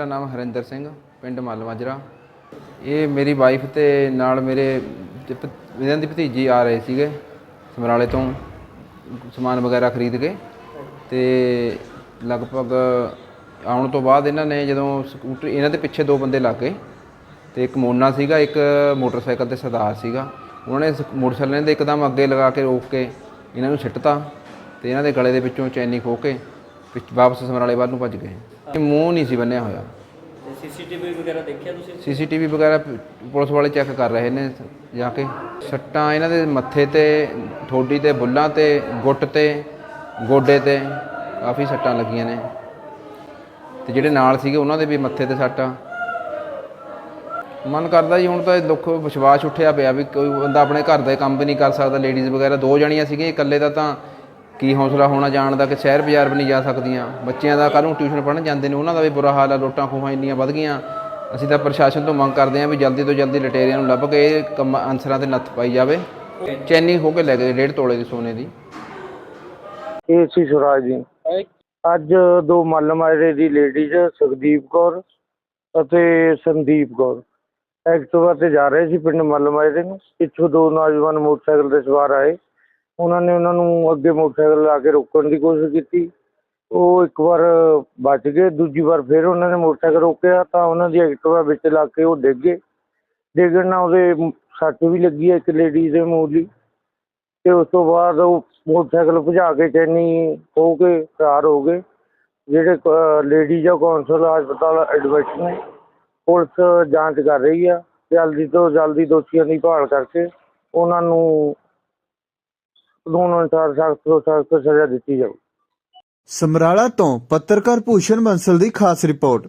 ਮੇਰਾ ਨਾਮ ਹਰਿੰਦਰ ਸਿੰਘ, ਪਿੰਡ ਮੱਲ ਮਾਜਰਾ ਇਹ ਮੇਰੀ ਵਾਈਫ ਤੇ ਨਾਲ ਮੇਰੇ ਤੇ ਭ- ਇਹਨਾਂ ਦੀ ਭਤੀਜੀ ਆ ਰਹੇ ਸੀਗੇ ਸਮਰਾਲੇ ਤੋਂ, ਸਮਾਨ ਵਗੈਰਾ ਖਰੀਦ ਕੇ। ਤੇ ਲਗਭਗ ਆਉਣ ਤੋਂ ਬਾਅਦ ਇਹਨਾਂ ਨੇ ਜਦੋਂ ਸਕੂਟਰ, ਇਹਨਾਂ ਦੇ ਪਿੱਛੇ ਦੋ ਬੰਦੇ ਲੱਗ ਗਏ। ਤੇ ਇੱਕ ਮੋਨਾ ਸੀਗਾ, ਇੱਕ ਮੋਟਰਸਾਈਕਲ ਤੇ ਸਰਦਾਰ ਸੀਗਾ। ਉਹਨਾਂ ਨੇ ਸ- ਮੋਟਰਸਾਈਕਲ ਦੇ ਇੱਕਦਮ ਅੱਗੇ ਲਗਾ ਕੇ ਰੋਕ ਕੇ ਇਹਨਾਂ ਨੂੰ ਸਿੱਟਤਾ ਤੇ ਇਹਨਾਂ ਦੇ ਗਲੇ ਦੇ ਵਿੱਚੋਂ ਚੈਨੀ ਖੋਹ ਕੇ ਪਿੱਛ- ਵਾਪਸ ਸਮਰਾਲੇ ਵੱਲ ਨੂੰ ਭੱਜ ਗਏ। ਮੂੰਹ ਨਹੀਂ ਸੀ ਬੰਨਿਆ ਹੋਇਆ। ਸੀਸੀਟੀਵੀ ਵਗੈਰਾ ਦੇਖਿਆ ਤੁਸੀਂ? ਸੀਸੀਟੀਵੀ ਵਗੈਰਾ ਪੁਲਿਸ ਵਾਲੇ ਚੈੱਕ ਕਰ ਰਹੇ ਨੇ ਜਾ ਕੇ। ਸੱਟਾਂ ਇਹਨਾਂ ਦੇ ਮੱਥੇ ਤੇ ਠੋਡੀ ਤੇ ਬੁੱਲਾਂ ਤੇ ਗੁੱਟ ਤੇ ਗੋਡੇ ਤੇ ਕਾਫੀ ਸੱਟਾਂ ਲੱਗੀਆਂ ਨੇ। ਤੇ ਜਿਹੜੇ ਨਾਲ ਸੀਗੇ ਉਹਨਾਂ ਦੇ ਵੀ ਮੱਥੇ ਤੇ ਸੱਟ ਮਨ ਕਰਦਾ ਜੀ ਹੁਣ ਤਾਂ ਇਹ ਦੁੱਖ ਵਿਸ਼ਵਾਸ ਉੱਠਿਆ ਪਿਆ ਵੀ ਕੋਈ ਬੰਦਾ ਆਪਣੇ ਘਰ ਦਾ ਕੰਮ ਵੀ ਨਹੀਂ ਕਰ ਸਕਦਾ। ਲੇਡੀਜ਼ ਵਗੈਰਾ ਦੋ ਜਣੀਆਂ ਸੀਗੀਆਂ ਇਕੱਲੇ ਦਾ ਤਾਂ ਕੀ ਹੌਸਲਾ ਹੋਣਾ ਜਾਣ ਦਾ ਕਿ ਸ਼ਹਿਰ ਬਾਜ਼ਾਰ ਵੀ ਨਹੀਂ ਜਾ ਸਕਦੀਆਂ? ਬੱਚਿਆਂ ਦਾ ਕੱਲ੍ਹ ਨੂੰ ਟਿਊਸ਼ਨ ਪੜ੍ਹਨ ਜਾਂਦੇ ਨੇ, ਉਹਨਾਂ ਦਾ ਵੀ ਬੁਰਾ ਹਾਲ ਆ ਲੁੱਟਾਂ ਖੋਹਾਂ ਇੰਨੀਆਂ ਵੱਧ ਗਈਆਂ। ਅਸੀਂ ਤਾਂ ਪ੍ਰਸ਼ਾਸਨ ਤੋਂ ਮੰਗ ਕਰਦੇ ਹਾਂ ਵੀ ਜਲਦੀ ਤੋਂ ਜਲਦੀ ਲਟੇਰਿਆਂ ਨੂੰ ਲੱਭ ਕੇ ਇਹ ਕੰਮ ਅਨਸਰਾਂ ਤੇ ਨੱਥ ਪਾਈ ਜਾਵੇ। ਚੈਨੀ ਹੋ ਕੇ ਲੈ ਗਏ, ਡੇਢ ਤੋਲੇ ਦੀ ਸੋਨੇ ਦੀ। ਇਹ ਸੀ ਸੁਰਾਜ ਜੀ। ਅੱਜ ਦੋ ਮੱਲ ਮਾਜਰੇ ਦੀ ਲੇਡੀਜ਼, ਸੁਖਦੀਪ ਕੌਰ ਅਤੇ ਸੰਦੀਪ ਕੌਰ। ਐਕਟਿਵਾ ਤੇ ਜਾ ਰਹੇ ਸੀ ਪਿੰਡ ਮੱਲ ਮਾਜਰੇ ਨੂੰ। ਪਿੱਛੋਂ ਦੋ ਨੌਜਵਾਨ ਮੋਟਰਸਾਈਕਲ ਤੇ ਸਵਾਰ ਆਏ। ਉਹਨਾਂ ਨੇ ਉਹਨਾਂ ਨੂੰ ਅੱਗੇ ਮੋਟਰਸਾਈਕਲ ਲਾ ਕੇ ਰੋਕਣ ਦੀ ਕੋਸ਼ਿਸ਼ ਕੀਤੀ। ਉਹ ਇੱਕ ਵਾਰ ਬਚ ਗਏ, ਦੂਜੀ ਵਾਰ ਫਿਰ ਉਹਨਾਂ ਨੇ ਮੋਟਰਸਾਈਕਲ ਰੋਕਿਆ ਤਾਂ ਉਹਨਾਂ ਦੀ ਐਕਟਿਵਾ ਵਿੱਚ ਲੱਗ ਕੇ ਉਹ ਡਿੱਗ ਗਏ। ਡਿੱਗਣ ਨਾਲ ਉਹਦੇ ਮ- ਸੱਟ ਵੀ ਲੱਗੀ ਹੈ ਇੱਕ ਲੇਡੀ ਦੇ ਮੂਲੀ ਤੇ ਉਸ ਤੋਂ ਬਾਅਦ ਉਹ ਮੋਟਰਸਾਈਕਲ ਭਜਾ ਕੇ ਚੈਨੀ ਹੋ ਕੇ ਫਰਾਰ ਹੋ ਗਏ। ਜਿਹੜੇ ਲੇਡੀਜ਼ ਜਾਂ ਕੌਂਸਲ ਹਸਪਤਾਲ ਐਡਮਿਟ ਨੇ, ਪੁਲਿਸ ਜਾਂਚ ਕਰ ਰਹੀ ਆ। ਜਲਦੀ ਤੋਂ ਜਲਦੀ ਦੋਸ਼ੀਆਂ ਦੀ ਭਾਲ ਕਰਕੇ ਉਹਨਾਂ ਨੂੰ ਕਾਨੂੰਨ ਅਨੁਸਾਰ ਸਖਤ ਤੋਂ ਸਖਤ ਸਜ਼ਾ ਦਿੱਤੀ ਜਾਊ। ਸਮਰਾਲਾ ਤੋਂ ਪੱਤਰਕਾਰ ਭੂਸ਼ਣ ਬੰਸਲ ਦੀ ਖਾਸ ਰਿਪੋਰਟ।